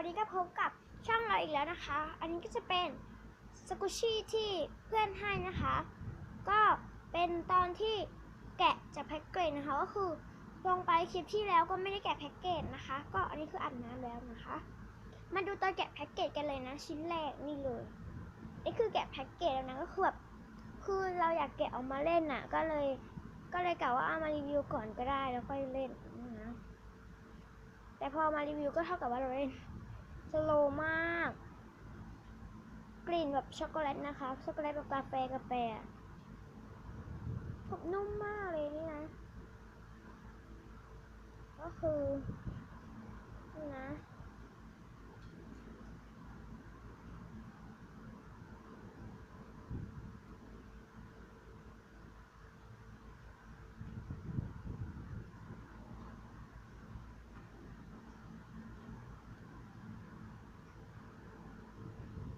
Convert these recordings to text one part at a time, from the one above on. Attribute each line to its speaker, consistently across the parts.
Speaker 1: วันนี้ก็พบกับช่องเราอีกแล้วนะคะ อันนี้ก็จะเป็นสกุชี่ที่เพื่อนให้นะคะ ก็เป็นตอนที่แกะจากแพ็กเกจนะคะ ก็คือลงไปคลิปที่แล้วก็ไม่ได้แกะแพ็กเกจนะคะ ก็อันนี้คืออาบน้ำแล้วนะคะ มาดูตอนแกะแพ็กเกจกันเลยนะ ชิ้นแรกนี่เลยนี่คือแกะแพ็กเกจแล้วนะก็คือแบบคือเราอยากแกะออกมาเล่นน่ะ ก็เลยก็เลยกะว่าเอามารีวิวก่อนก็ได้แล้วค่อยเล่นนะแต่พอมารีวิวก็เท่ากับว่าเราเล่น สโลมาก กลิ่นแบบช็อกโกแลตนะคะ ช็อกโกแลตแบบกาแฟกาแฟแบบนุ่มมากเลยนี่นะ ก็คือนี่นะ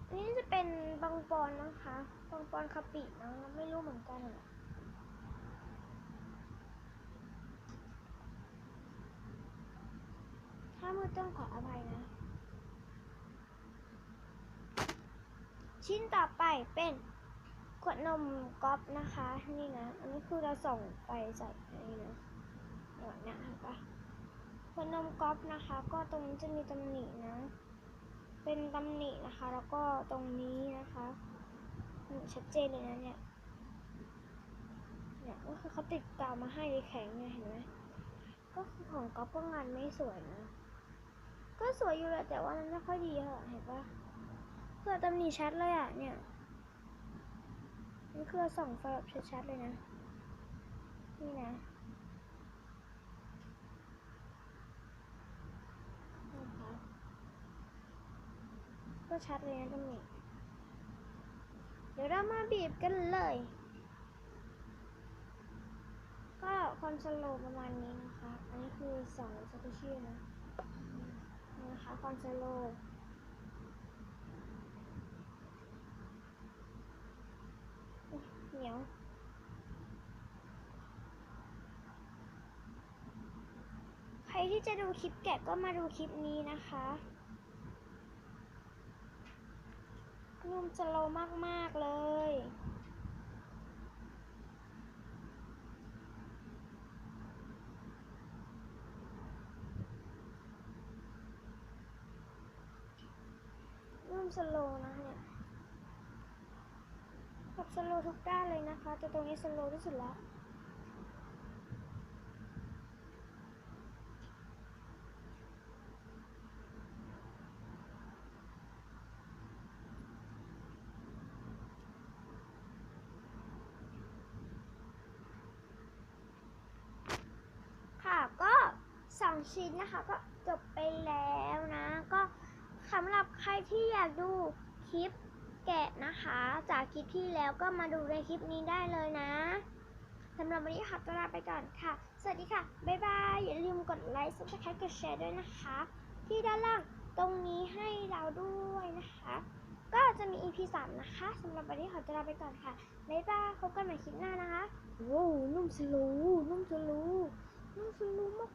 Speaker 1: อันนี้จะ เป็นบางปอนนะคะบางปอนคาปินะไม่รู้เหมือนกันอะถ้ามือต้องขออภัยนะ ชิ้นต่อไปเป็นขวดนมก๊อฟนะคะ นี่นะ อันนี้คือเราส่งไปใส่อันนี้นะเดี๋ยวนะเห็นปะขวดนมก๊อฟนะคะ ก็ตรงนี้จะมีตำหนินะ เป็นตำหนินะคะ แล้วก็ตรงนี้นะคะชัดเจนเลยนะเนี่ยเนี่ยก็คือเขาติดกาวมาให้เลยแข็งเนี่ยเห็นไหมก็คือของก๊อฟก็งานไม่สวยนะ ก็สวยอยู่แหละแต่ว่ามันไม่ค่อยดีค่ะเห็นปะเพื่อตำหนิชัดเลยอะเนี่ยนี่คือส่องไฟแบบชัดๆเลยนะ นี่นะ ก็ชัดเลยนะตรงนี้เดี๋ยวเรามาบีบกันเลย ก็ความสโลประมาณนี้นะคะ อันนี้คือสองสกุชี่นะนะคะความสโลเหนียวใครที่จะดูคลิปแกะก็มาดูคลิปนี้นะคะ นุ่ มสโลมาก ๆ เลย นุ่มสโลนะเนี่ยแบบสโลทุกด้านเลยนะคะแต่ตรงนี้สโลที่สุดแล้ว 3 ชิ้นนะคะก็จบไปแล้วนะ ก็สำหรับใครที่อยากดูคลิปแกะนะคะ จากคลิปที่แล้วก็มาดูในคลิปนี้ได้เลยนะสำหรับวันนี้ค่ะจะลาไปก่อนค่ะ สวัสดีค่ะ บ๊ายบาย อย่าลืมกดไลค์ซับสไครต์กดแชร์ด้วยนะคะ ที่ด้านล่างตรงนี้ให้เราด้วยนะคะ ก็จะมี EP 3 นะคะสำหรับวันนี้ขอจะลาไปก่อนค่ะ บ๊ายบายพบกันใหม่คลิปหน้านะคะ โอ้นุ่มสลูนุ่มสลู นุ่มสลูมาก